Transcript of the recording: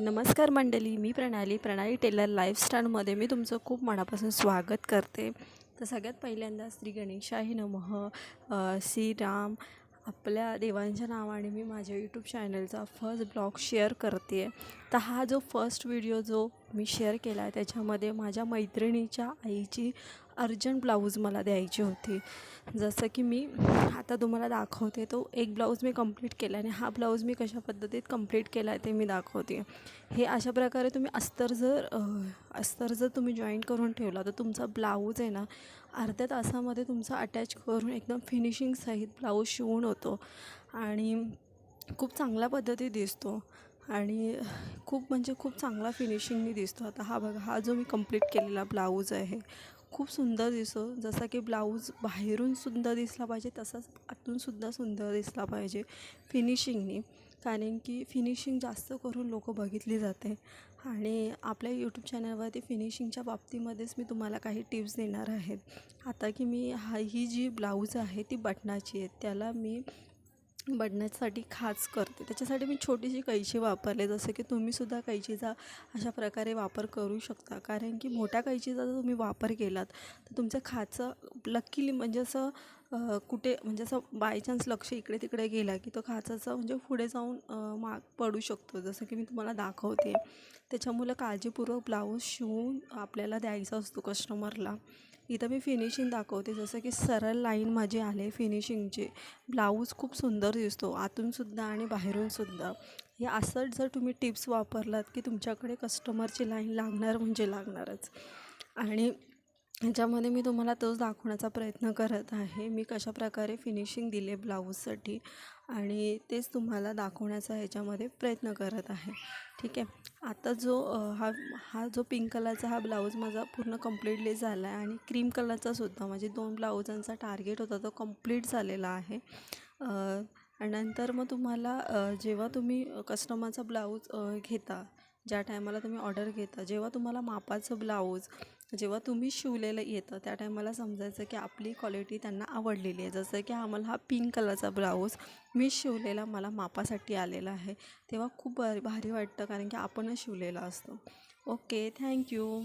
नमस्कार मंडळी मी प्रणाली प्रणाली टेलर लाईफस्टाईलमध्ये मी तुमचं खूप मनापासून स्वागत करते. तर सगळ्यात पहिल्यांदा श्री गणेशाही नमः. श्रीराम आपल्या देवांच्या नावाने मी माझ्या यूट्यूब चॅनलचा फर्स्ट ब्लॉग शेअर करते आहे तर हा जो फर्स्ट व्हिडिओ जो मी शेअर केला आहे त्याच्यामध्ये माझ्या मैत्रिणीच्या आईची अर्जंट ब्लाऊज मला द्यायची होती. जसं की मी आता तुम्हाला दाखवते तो एक ब्लाऊज मी कंप्लीट केला आणि हा ब्लाऊज मी कशा पद्धतीत कंप्लीट केला आहे ते मी दाखवते. हे अशा प्रकारे तुम्ही अस्तर जर अस्तर जर तुम्ही जॉईन करून ठेवला तर तुमचा ब्लाऊज आहे ना अर्ध्या तासामध्ये तुमचा अटॅच करून एकदम फिनिशिंग सहित ब्लाऊज शिवून होतो. आणि खूप चांगल्या पद्धती दिसतो. आणि खूप म्हणजे खूप चांगला फिनिशिंगनी दिसतो. आता हा बघा हा जो मी कंप्लीट केलेला ब्लाऊज आहे खूप सुंदर दिसतो. जसा की ब्लाऊज बाहेरून सुंदर दिसला पाहिजे तसाच आतूनसुद्धा सुंदर दिसला पाहिजे फिनिशिंगनी कारण की फिनिशिंग जास्त करून लोक बघितली जाते. आणि आपल्या यूट्यूब चॅनलवरती फिनिशिंगच्या बाबतीमध्येच मी तुम्हाला काही टिप्स देणार आहेत आता की मी हा ही जी ब्लाऊज आहे ती बटनाची आहे त्याला मी बटण्यासाठी खाच करते. त्याच्यासाठी मी छोटीशी कैची वापरले जसं की तुम्हीसुद्धा कैचीचा अशा प्रकारे वापर करू शकता. कारण की मोठ्या कैचीचा जर तुम्ही वापर केलात तर तुमचं खाचं लकीली म्हणजे असं कुठे म्हणजे असं बाय चान्स लक्ष इकडे तिकडे गेला की तो खाचाचा म्हणजे पुढे जाऊन माग पडू शकतो. जसं की मी तुम्हाला दाखवते. त्याच्यामुळं काळजीपूर्वक ब्लाऊज शिवून आपल्याला द्यायचा असतो कस्टमरला इथं मी फिनिशिंग दाखवते. जसं की सरळ लाईन माझी आले फिनिशिंगचे ब्लाऊज खूप सुंदर दिसतो. आतूनसुद्धा आणि बाहेरूनसुद्धा हे असं जर तुम्ही टिप्स वापरलात की तुमच्याकडे कस्टमरची लाईन लागणार म्हणजे लागणारच. आणि ह्याच्यामध्ये मी तुम्हाला तोच दाखवण्याचा प्रयत्न करत आहे. मी कशाप्रकारे फिनिशिंग दिले ब्लाऊजसाठी आणि तेच तुम्हाला दाखवण्याचा ह्याच्यामध्ये प्रयत्न करत आहे. ठीक आहे? आता जो हा हा जो पिंक कलरचा हा ब्लाऊज माझा पूर्ण कम्प्लीटली झाला आहे आणि क्रीम कलरचा सुद्धा. म्हणजे दोन ब्लाऊजांचा टार्गेट होता तो कंप्लीट झालेला आहे. आणि नंतर मग तुम्हाला जेव्हा तुम्ही कस्टमरचा ब्लाऊज घेता ज्या टायमाला तुम्ही ऑर्डर घेता जेव्हा तुम्हाला मापाचं ब्लाऊज जेव्हा तुम्ही शिवलेलं येतं त्या टायमाला समजायचं की आपली क्वालिटी त्यांना आवडलेली आहे. जसं की आम्हाला हा पिंक कलरचा ब्लाऊज मी शिवलेला मला मापासाठी आलेला आहे. तेव्हा खूप भारी भारी वाटतं कारण की आपणच शिवलेला असतो. Okay thank you